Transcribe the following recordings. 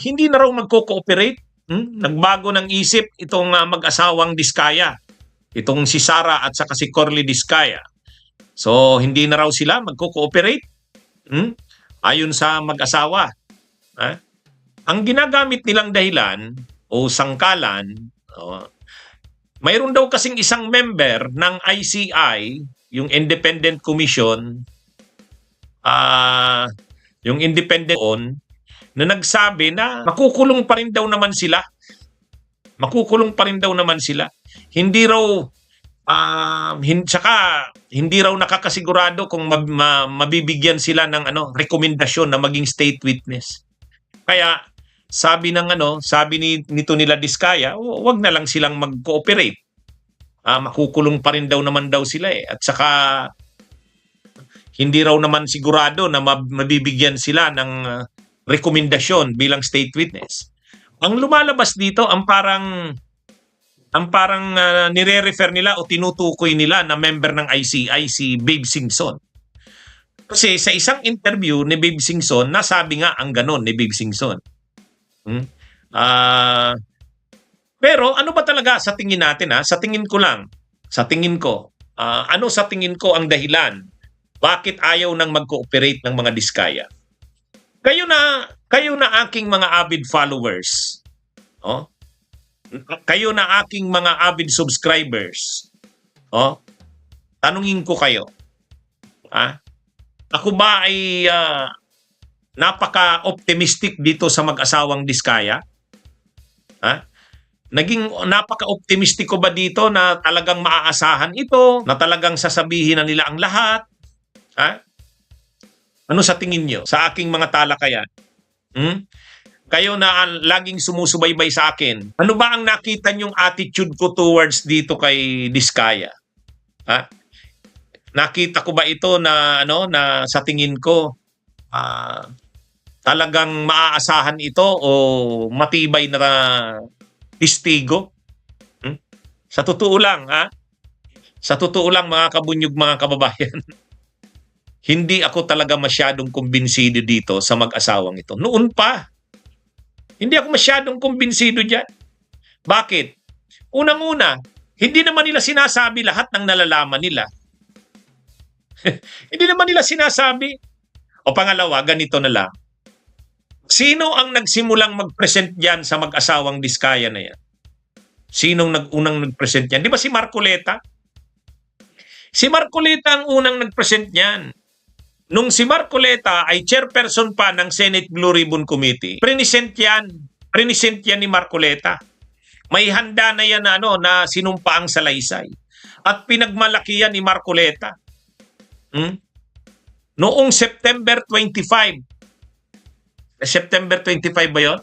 hindi na raw magko-cooperate. Hmm? Nagbago ng isip itong ah, mag-asawang Diskaya. Itong si Sara at saka si Corley Diskaya. So, hindi na raw sila magko-cooperate. Hmm? Ayon sa mag-asawa. Ha? Ang ginagamit nilang dahilan o sangkalan, oh, mayroon daw kasing isang member ng ICI, yung Independent Commission, ah yung independent on, na nagsabi na makukulong pa rin daw naman sila. Makukulong pa rin daw naman sila. Hindi raw um, hin, tsaka, hindi raw nakakasigurado kung mab- ma- mabibigyan sila ng ano rekomendasyon na maging state witness. Kaya sabi ng ano, sabi ni nito nila Diskaya, "Hu- wag na lang silang mag-cooperate. Ah, makukulong pa rin daw naman daw sila eh. At saka hindi raw naman sigurado na mab- mabibigyan sila ng ah, rekomendasyon bilang state witness. Ang lumalabas dito ang parang ang parang ah, nire-refer nila o tinutukoy nila na member ng ICI si Babe Singson. Kasi sa isang interview ni Babe Singson, nasabi nga ang ganon ni Babe Singson. Hmm? Ah, pero ano ba talaga sa tingin natin ha? Sa tingin ko lang, sa tingin ko, ah, ano sa tingin ko ang dahilan bakit ayaw nang mag-cooperate ng mga diskaya? Kayo na, kayo na aking mga avid followers. Oh? Kayo na aking mga avid subscribers. Oh? Tanungin ko kayo. Ha? Ako ba ay ah, napaka-optimistic dito sa mag-asawang diskaya? Ha? Naging napaka-optimistic ko ba dito na talagang maaasahan ito, na talagang sasabihin na nila ang lahat? Ha? Ano sa tingin nyo sa aking mga talakayan? Hmm? Kayo na laging sumusubaybay sa akin. Ano ba ang nakita nyong attitude ko towards dito kay Diskaya? Ha? Nakita ko ba ito na ano na sa tingin ko ah, talagang maaasahan ito o matibay na testigo? Hmm? Sa totoo lang, ha? Sa totoo lang mga kabunyog mga kababayan. hindi ako talaga masyadong kumbinsido dito sa mag-asawang ito. Noon pa. Hindi ako masyadong kumbinsido dyan. Bakit? Unang-una, hindi naman nila sinasabi lahat ng nalalaman nila. hindi naman nila sinasabi. O pangalawa, ganito na lang. Sino ang nagsimulang mag-present dyan sa mag-asawang diskaya na yan? Sinong nag-unang nag-present yan? Di ba si Marcoleta? Si Marcoleta ang unang nag-present niyan. Nung si Marcoleta ay chairperson pa ng Senate Blue Ribbon Committee, prinisent yan. Prinisent yan ni Marcoleta. May handa na yan ano, na sinumpa ang salaysay. At pinagmalaki yan ni Marcoleta. Hmm? Noong September 25, eh, September 25 ba yun?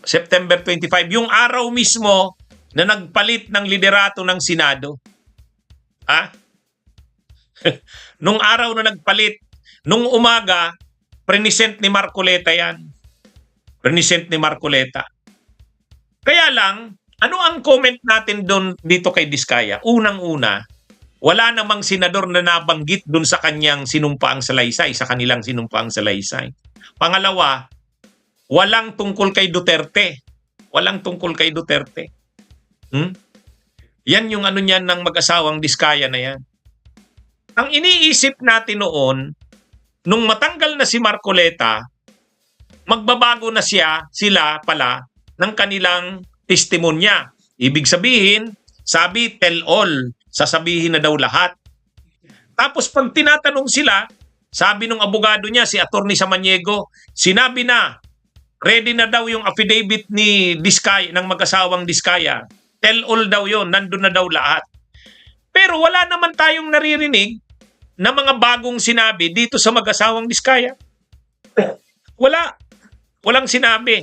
September 25, yung araw mismo na nagpalit ng liderato ng Senado. Ha? nung araw na nagpalit, nung umaga, prenisent ni Marcoleta yan. Prenisent ni Marcoleta. Kaya lang, ano ang comment natin doon dito kay Diskaya? Unang-una, wala namang senador na nabanggit doon sa kanyang sinumpaang salaysay, sa kanilang sinumpaang salaysay. Pangalawa, walang tungkol kay Duterte. Walang tungkol kay Duterte. Hmm? Yan yung ano niyan ng mag-asawang Diskaya na yan. Ang iniisip natin noon, nung matanggal na si Marcoleta, magbabago na siya, sila pala, ng kanilang testimonya. Ibig sabihin, sabi, tell all. Sasabihin na daw lahat. Tapos pag tinatanong sila, sabi nung abogado niya, si Attorney Samaniego, sinabi na, ready na daw yung affidavit ni Diskaya, ng mag-asawang Diskaya. Tell all daw yon nandun na daw lahat. Pero wala naman tayong naririnig na mga bagong sinabi dito sa mag-asawang Diskaya. Wala. Walang sinabi.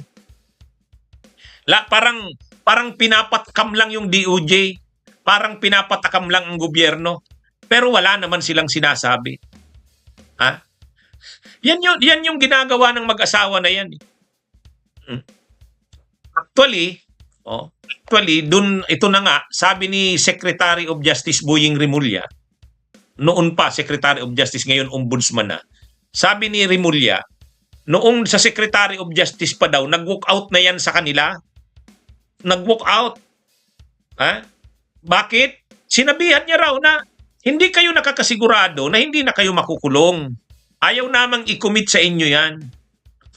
La, parang parang pinapatakam lang yung DOJ. Parang pinapatakam lang ang gobyerno. Pero wala naman silang sinasabi. Ha? Yan yung, yan yung ginagawa ng mag-asawa na yan. eh. Hmm. Actually, oh, actually, dun, ito na nga, sabi ni Secretary of Justice Boying Rimulya, noon pa Secretary of Justice, ngayon Ombudsman na, sabi ni Rimulya, noong sa Secretary of Justice pa daw, nag-walk out na yan sa kanila. Nag-walk out. Ha? Bakit? Sinabihan niya raw na hindi kayo nakakasigurado na hindi na kayo makukulong. Ayaw namang i-commit sa inyo yan.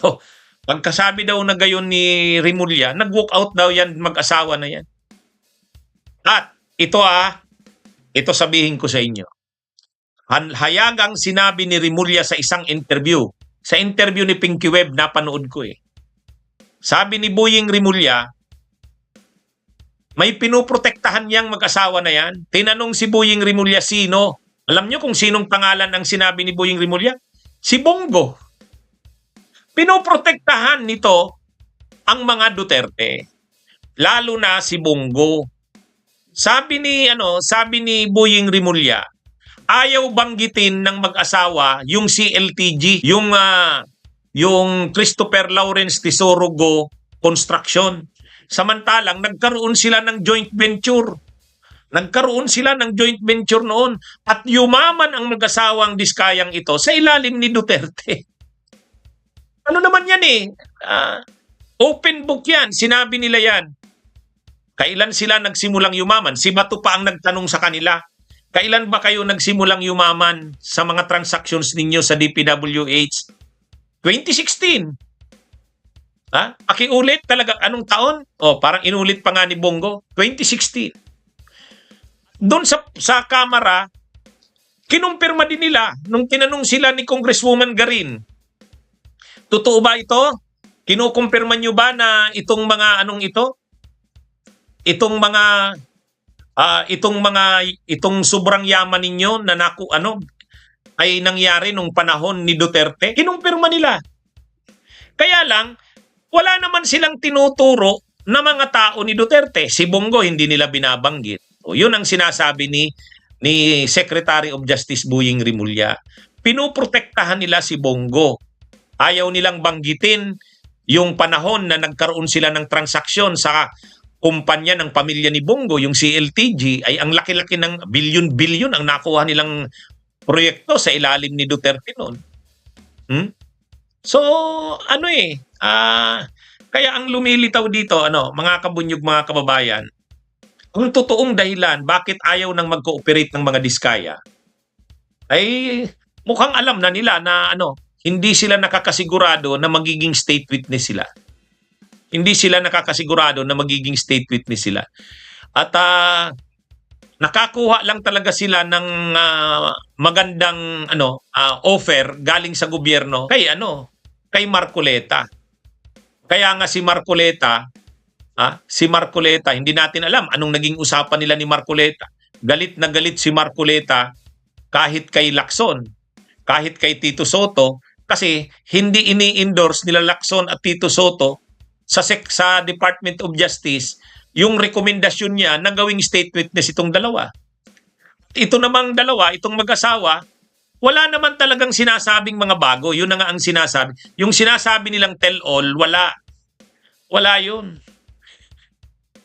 Oh, pagkasabi daw na gayon ni Rimulya, nag-walk out daw yan, mag-asawa na yan. At ito ah, ito sabihin ko sa inyo. Hayagang sinabi ni Rimulya sa isang interview. Sa interview ni Pinky Web, napanood ko eh. Sabi ni Boying Rimulya, may pinuprotektahan niyang mag-asawa na yan. Tinanong si Boying Rimulya sino. Alam niyo kung sinong pangalan ang sinabi ni Boying Rimulya? Si Bongo. Pinoprotektahan nito ang mga Duterte. Lalo na si Bongo. Sabi ni ano, sabi ni Boying Rimulya, ayaw banggitin ng mag-asawa yung CLTG, yung ah, yung Christopher Lawrence Tesoro Go Construction. Samantalang nagkaroon sila ng joint venture. Nagkaroon sila ng joint venture noon at yumaman ang mag-asawang diskayang ito sa ilalim ni Duterte. Ano naman yan eh? Ah, open book yan. Sinabi nila yan. Kailan sila nagsimulang yumaman? Si Bato pa ang nagtanong sa kanila. Kailan ba kayo nagsimulang yumaman sa mga transactions ninyo sa DPWH? 2016. Ha? Pakiulit talaga. Anong taon? Oh, parang inulit pa nga ni Bongo. 2016. Doon sa, sa kamera, kinumpirma din nila nung tinanong sila ni Congresswoman Garin. Totoo ba ito? Kinukumpirma nyo ba na itong mga anong ito? Itong mga ah, itong mga itong sobrang yaman ninyo na naku ano ay nangyari nung panahon ni Duterte? Kinumpirma nila. Kaya lang wala naman silang tinuturo na mga tao ni Duterte. Si Bongo hindi nila binabanggit. O, yun ang sinasabi ni ni Secretary of Justice Buying Rimulya. Pinoprotektahan nila si Bongo. Ayaw nilang banggitin yung panahon na nagkaroon sila ng transaksyon sa kumpanya ng pamilya ni Bongo, yung CLTG, ay ang laki-laki ng bilyon-bilyon ang nakuha nilang proyekto sa ilalim ni Duterte noon. Hmm? So, ano eh, ah, kaya ang lumilitaw dito, ano, mga kabunyog, mga kababayan, ang totoong dahilan bakit ayaw nang mag-cooperate ng mga diskaya ay mukhang alam na nila na ano, hindi sila nakakasigurado na magiging state witness sila. Hindi sila nakakasigurado na magiging state witness sila. At ah, nakakuha lang talaga sila ng ah, magandang ano ah, offer galing sa gobyerno kay ano kay Marcoleta. Kaya nga si Marcoleta, ah, si Marcoleta, hindi natin alam anong naging usapan nila ni Marcoleta. Galit na galit si Marcoleta kahit kay Lacson, kahit kay Tito Soto kasi hindi ini-endorse nila Lacson at Tito Soto sa sa Department of Justice yung rekomendasyon niya na gawing state witness itong dalawa. Ito namang dalawa, itong mag-asawa, wala naman talagang sinasabing mga bago. Yun na nga ang sinasabi. Yung sinasabi nilang tell all, wala. Wala yun.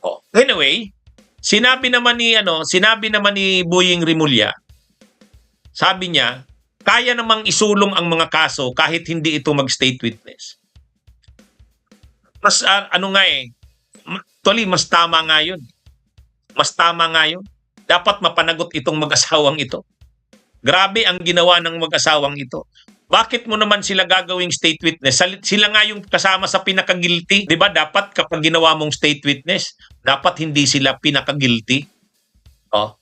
Oh, anyway, sinabi naman ni ano, sinabi naman ni Boying Rimulya, sabi niya, kaya namang isulong ang mga kaso kahit hindi ito mag-state witness. Mas ah, ano nga eh, actually mas tama nga yun. Mas tama nga yun. Dapat mapanagot itong mag-asawang ito. Grabe ang ginawa ng mag-asawang ito. Bakit mo naman sila gagawing state witness? Sila nga yung kasama sa pinaka-guilty. Di ba dapat kapag ginawa mong state witness, dapat hindi sila pinaka-guilty? Oh.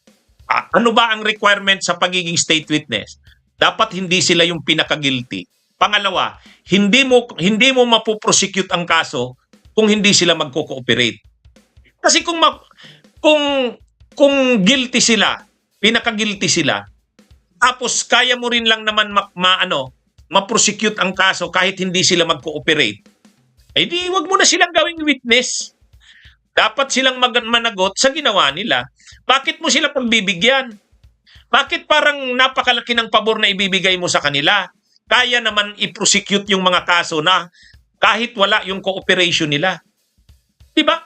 Ah, ano ba ang requirement sa pagiging state witness? Dapat hindi sila yung pinaka-guilty. Pangalawa, hindi mo hindi mo mapoprosecute ang kaso kung hindi sila magko-cooperate. Kasi kung ma- kung kung guilty sila, pinaka-guilty sila, tapos kaya mo rin lang naman ma, ma- ano, ma-prosecute ang kaso kahit hindi sila mag-cooperate. Ay di wag mo na silang gawing witness. Dapat silang mag- managot sa ginawa nila. Bakit mo sila pagbibigyan? Bakit parang napakalaki ng pabor na ibibigay mo sa kanila? Kaya naman i-prosecute yung mga kaso na kahit wala yung cooperation nila. 'Di ba?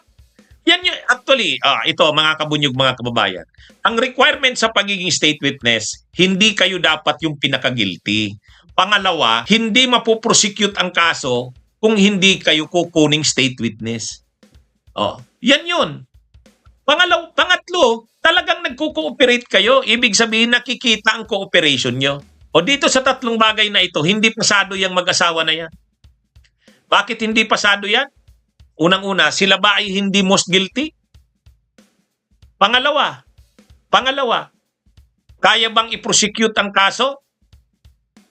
Yan yung actually, ah, ito mga kabunyog mga kababayan. Ang requirement sa pagiging state witness, hindi kayo dapat yung pinaka-guilty. Pangalawa, hindi mapuprosecute ang kaso kung hindi kayo kukuning state witness. Oh, yan yun. Pangalaw, pangatlo, talagang nagko-cooperate kayo. Ibig sabihin nakikita ang cooperation nyo. O dito sa tatlong bagay na ito, hindi pasado yung mag-asawa na yan. Bakit hindi pasado yan? Unang-una, sila ba ay hindi most guilty? Pangalawa, pangalawa, kaya bang i-prosecute ang kaso?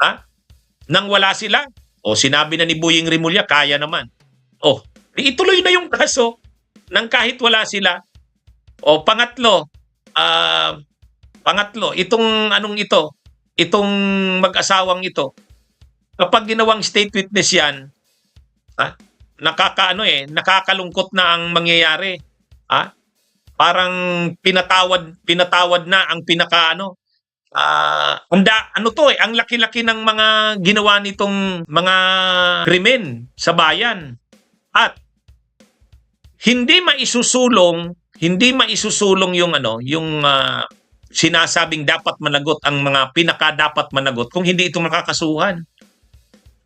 Ha? Nang wala sila? O sinabi na ni Buying Rimulya, kaya naman. O, ituloy na yung kaso nang kahit wala sila. O pangatlo, ah, pangatlo, itong anong ito, itong mag-asawang ito, kapag ginawang state witness yan, ha, nakakaano eh, nakakalungkot na ang mangyayari. Ha? Parang pinatawad, pinatawad na ang pinakaano, Ah, anda, ano to eh, ang laki-laki ng mga ginawa nitong mga krimen sa bayan. At hindi maisusulong, hindi maisusulong yung ano, yung ah, sinasabing dapat managot ang mga pinaka dapat managot kung hindi ito makakasuhan.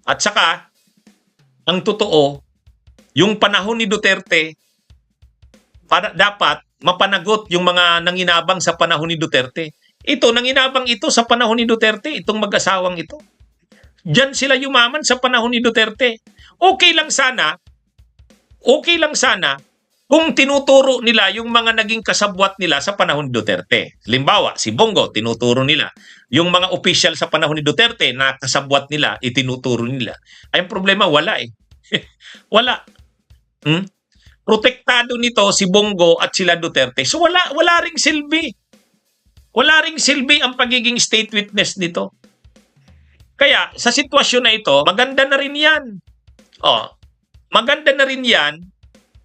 At saka ang totoo, yung panahon ni Duterte para dapat mapanagot yung mga nanginabang sa panahon ni Duterte. Ito, nanginabang ito sa panahon ni Duterte, itong mag-asawang ito. Diyan sila yumaman sa panahon ni Duterte. Okay lang sana, okay lang sana kung tinuturo nila yung mga naging kasabwat nila sa panahon ni Duterte. Limbawa, si Bongo, tinuturo nila. Yung mga official sa panahon ni Duterte na kasabwat nila, itinuturo nila. Ay, ang problema, wala eh. wala. Hmm? Protektado nito si Bongo at sila Duterte. So wala, wala ring silbi. Wala ring silbi ang pagiging state witness nito. Kaya sa sitwasyon na ito, maganda na rin yan. Oh, maganda na rin yan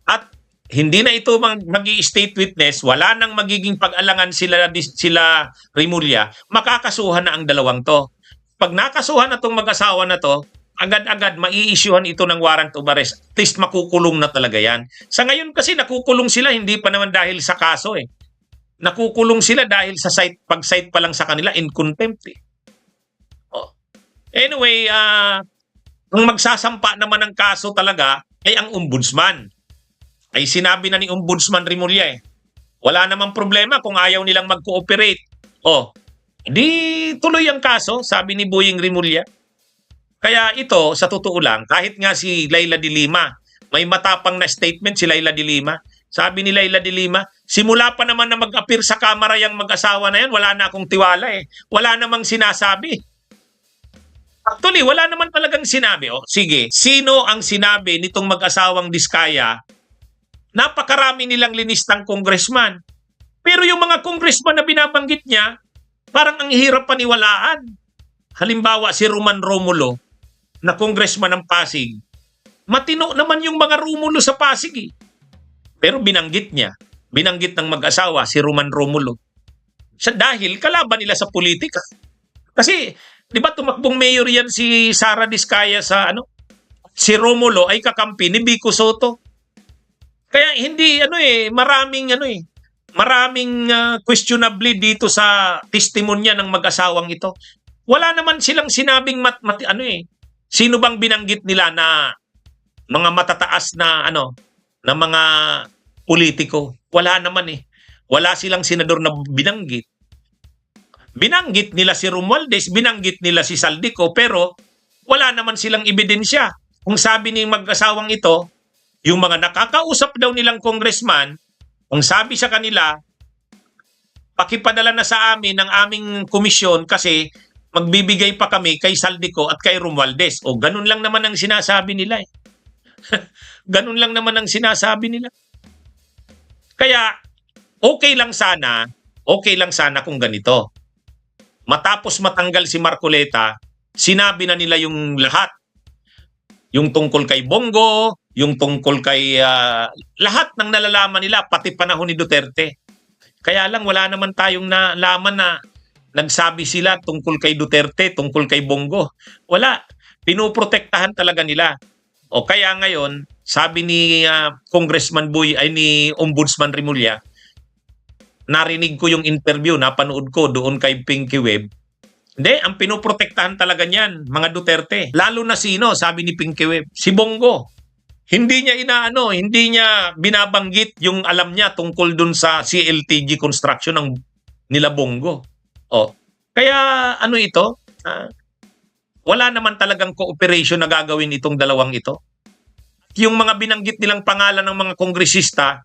at hindi na ito mag state witness, wala nang magiging pag-alangan sila sila Rimulya, makakasuhan na ang dalawang to. Pag nakasuhan na tong mag-asawa na to, agad-agad mai-issuehan ito ng warrant of arrest. At least makukulong na talaga yan. Sa ngayon kasi nakukulong sila hindi pa naman dahil sa kaso eh nakukulong sila dahil sa site pag-site pa lang sa kanila in contempt. Eh. Oh. Anyway, uh, ang magsasampa naman ng kaso talaga ay ang ombudsman. Ay sinabi na ni Ombudsman Rimulya eh. Wala namang problema kung ayaw nilang mag-cooperate. Oh, di tuloy ang kaso, sabi ni Boying Rimulya. Kaya ito, sa totoo lang, kahit nga si Laila de Lima, may matapang na statement si Laila de Lima, sabi ni Laila de Lima, simula pa naman na mag-appear sa kamera yung mag-asawa na yan, wala na akong tiwala eh. Wala namang sinasabi. Actually, wala naman talagang sinabi. Oh, sige, sino ang sinabi nitong mag-asawang Diskaya? Napakarami nilang linistang congressman. Pero yung mga congressman na binabanggit niya, parang ang hirap paniwalaan. Halimbawa, si Roman Romulo, na congressman ng Pasig. Matino naman yung mga Romulo sa Pasig eh. Pero binanggit niya, binanggit ng mag-asawa si Roman Romulo. Sa dahil kalaban nila sa politika. Kasi, di ba tumakbong mayor yan si Sara Diskaya sa ano? Si Romulo ay kakampi ni Vico Soto. Kaya hindi ano eh, maraming ano eh, maraming uh, questionably dito sa testimonya ng mag-asawang ito. Wala naman silang sinabing mat, mat ano eh, sino bang binanggit nila na mga matataas na ano, na mga politiko. Wala naman eh. Wala silang senador na binanggit. Binanggit nila si Romualdez, binanggit nila si Saldico, pero wala naman silang ebidensya. Kung sabi ni mag-asawang ito, yung mga nakakausap daw nilang congressman, ang sabi sa kanila, pakipadala na sa amin ng aming komisyon kasi magbibigay pa kami kay Saldico at kay Romualdez. O ganun lang naman ang sinasabi nila eh. ganun lang naman ang sinasabi nila. Kaya okay lang sana, okay lang sana kung ganito. Matapos matanggal si Marcoleta, sinabi na nila yung lahat. Yung tungkol kay Bongo, yung tungkol kay uh, lahat ng nalalaman nila pati panahon ni Duterte. Kaya lang wala naman tayong nalaman na nagsabi sila tungkol kay Duterte, tungkol kay Bongo. Wala. Pinoprotektahan talaga nila. O kaya ngayon, sabi ni uh, Congressman Boy ay ni Ombudsman Rimulya, narinig ko yung interview, napanood ko doon kay Pinky Web. Hindi, ang pinoprotektahan talaga niyan, mga Duterte. Lalo na sino, sabi ni Pinky Web, si Bongo. Hindi niya inaano, hindi niya binabanggit yung alam niya tungkol dun sa CLTG construction ng nila Bongo. Oh. Kaya ano ito? Ah, wala naman talagang cooperation na gagawin itong dalawang ito. Yung mga binanggit nilang pangalan ng mga kongresista,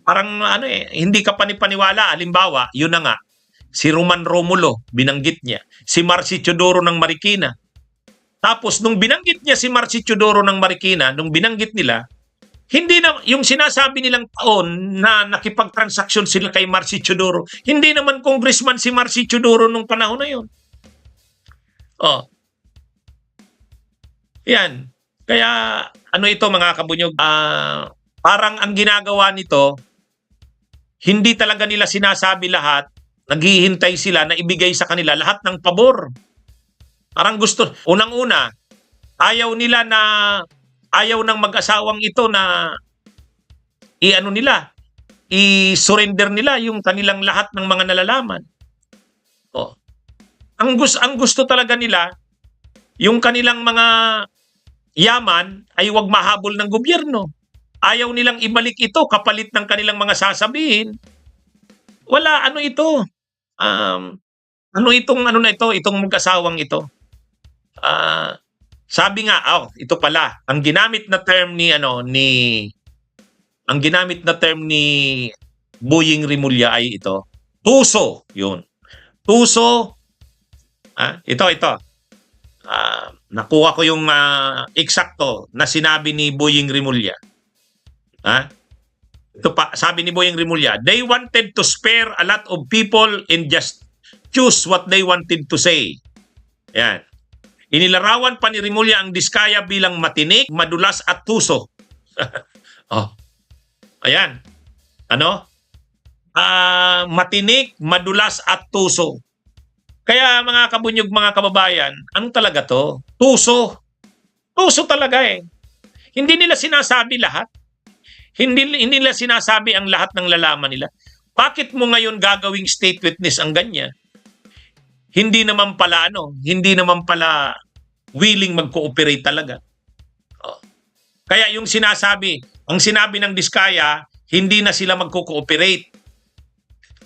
parang ano eh, hindi ka panipaniwala. Halimbawa, yun na nga, si Roman Romulo, binanggit niya. Si Marcy Chodoro ng Marikina. Tapos, nung binanggit niya si Marcy Chodoro ng Marikina, nung binanggit nila, hindi na, yung sinasabi nilang taon na nakipagtransaksyon sila kay Marcy Chodoro, hindi naman congressman si Marcy Chodoro nung panahon na yun. Oh. Yan. Kaya, ano ito mga kabunyog, ah, parang ang ginagawa nito, hindi talaga nila sinasabi lahat, naghihintay sila na ibigay sa kanila lahat ng pabor. Parang gusto, unang-una, ayaw nila na, ayaw ng mag-asawang ito na, i-ano nila, i-surrender nila yung kanilang lahat ng mga nalalaman. Oh. Ang gusto, ang gusto talaga nila, yung kanilang mga yaman ay wag mahabol ng gobyerno. Ayaw nilang ibalik ito kapalit ng kanilang mga sasabihin. Wala, ano ito? Um, ano itong ano na ito, itong mag-asawang ito? Ah, sabi nga, oh, ito pala, ang ginamit na term ni ano ni ang ginamit na term ni Buying Rimulya ay ito. Tuso, 'yun. Tuso ah, ito ito. Ah, nakuha ko yung ah, eksakto na sinabi ni Boying Rimulya. Ha? Ito pa, sabi ni Boying Rimulya, they wanted to spare a lot of people and just choose what they wanted to say. Yan. Inilarawan pa ni Rimulya ang diskaya bilang matinik, madulas at tuso. oh. Ayan. Ano? Ah, matinik, madulas at tuso. Kaya mga kabunyog, mga kababayan, ano talaga to? Tuso. Tuso talaga eh. Hindi nila sinasabi lahat. Hindi, hindi nila sinasabi ang lahat ng lalaman nila. Bakit mo ngayon gagawing state witness ang ganyan? Hindi naman pala ano, hindi naman pala willing mag-cooperate talaga. Oh. Kaya yung sinasabi, ang sinabi ng Diskaya, hindi na sila magko-cooperate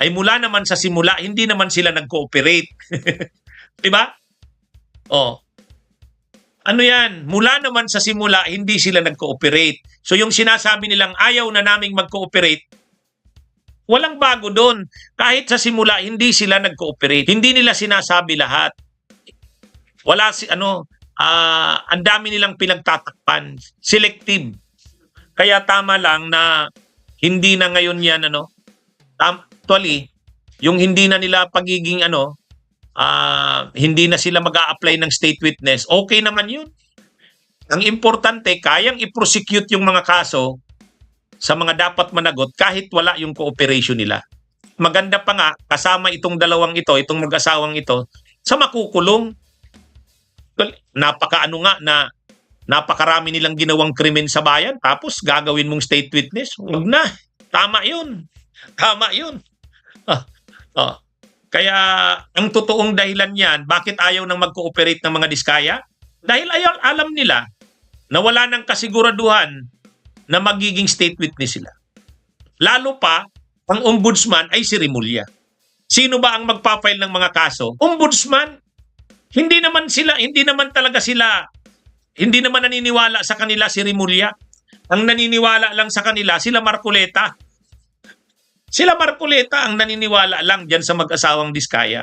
ay mula naman sa simula, hindi naman sila nag-cooperate. 'Di ba? Oh. Ano yan? Mula naman sa simula, hindi sila nag-cooperate. So yung sinasabi nilang ayaw na naming mag-cooperate, walang bago doon. Kahit sa simula, hindi sila nag-cooperate. Hindi nila sinasabi lahat. Wala si, ano, ah, ang dami nilang pinagtatakpan. Selective. Kaya tama lang na hindi na ngayon yan, ano, actually, yung hindi na nila pagiging ano, ah hindi na sila mag apply ng state witness, okay naman yun. Ang importante, kayang i-prosecute yung mga kaso sa mga dapat managot kahit wala yung cooperation nila. Maganda pa nga, kasama itong dalawang ito, itong mag-asawang ito, sa makukulong. Napaka-ano nga na napakarami nilang ginawang krimen sa bayan tapos gagawin mong state witness. Huwag na. Tama yun. Tama yun. Ah, ah. Kaya ang totoong dahilan niyan, bakit ayaw nang mag-cooperate ng mga diskaya? Dahil ayaw, alam nila na wala nang kasiguraduhan na magiging state witness sila. Lalo pa, ang ombudsman ay si Rimulya. Sino ba ang magpapile ng mga kaso? Ombudsman. Hindi naman sila, hindi naman talaga sila, hindi naman naniniwala sa kanila si Rimulya. Ang naniniwala lang sa kanila, sila Marcoleta. Sila Marcoleta ang naniniwala lang dyan sa mag-asawang Diskaya.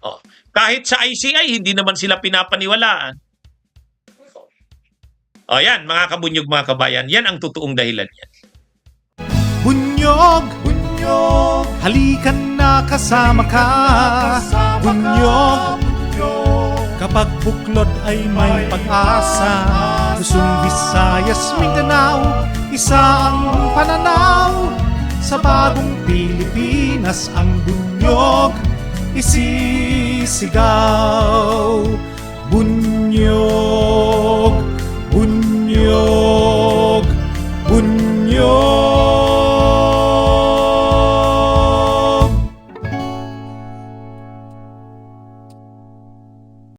Oh. Kahit sa ICI, hindi naman sila pinapaniwalaan. O yan, mga kabunyog, mga kabayan, yan ang totoong dahilan yan. Bunyog, bunyog, halikan na kasama ka. Bunyog, kapag buklod ay may pag-asa. Luzon, Visayas, Mindanao, isa ang pananaw. Sa bagong Pilipinas ang bunyog isisigaw. Bunyog, bunyog.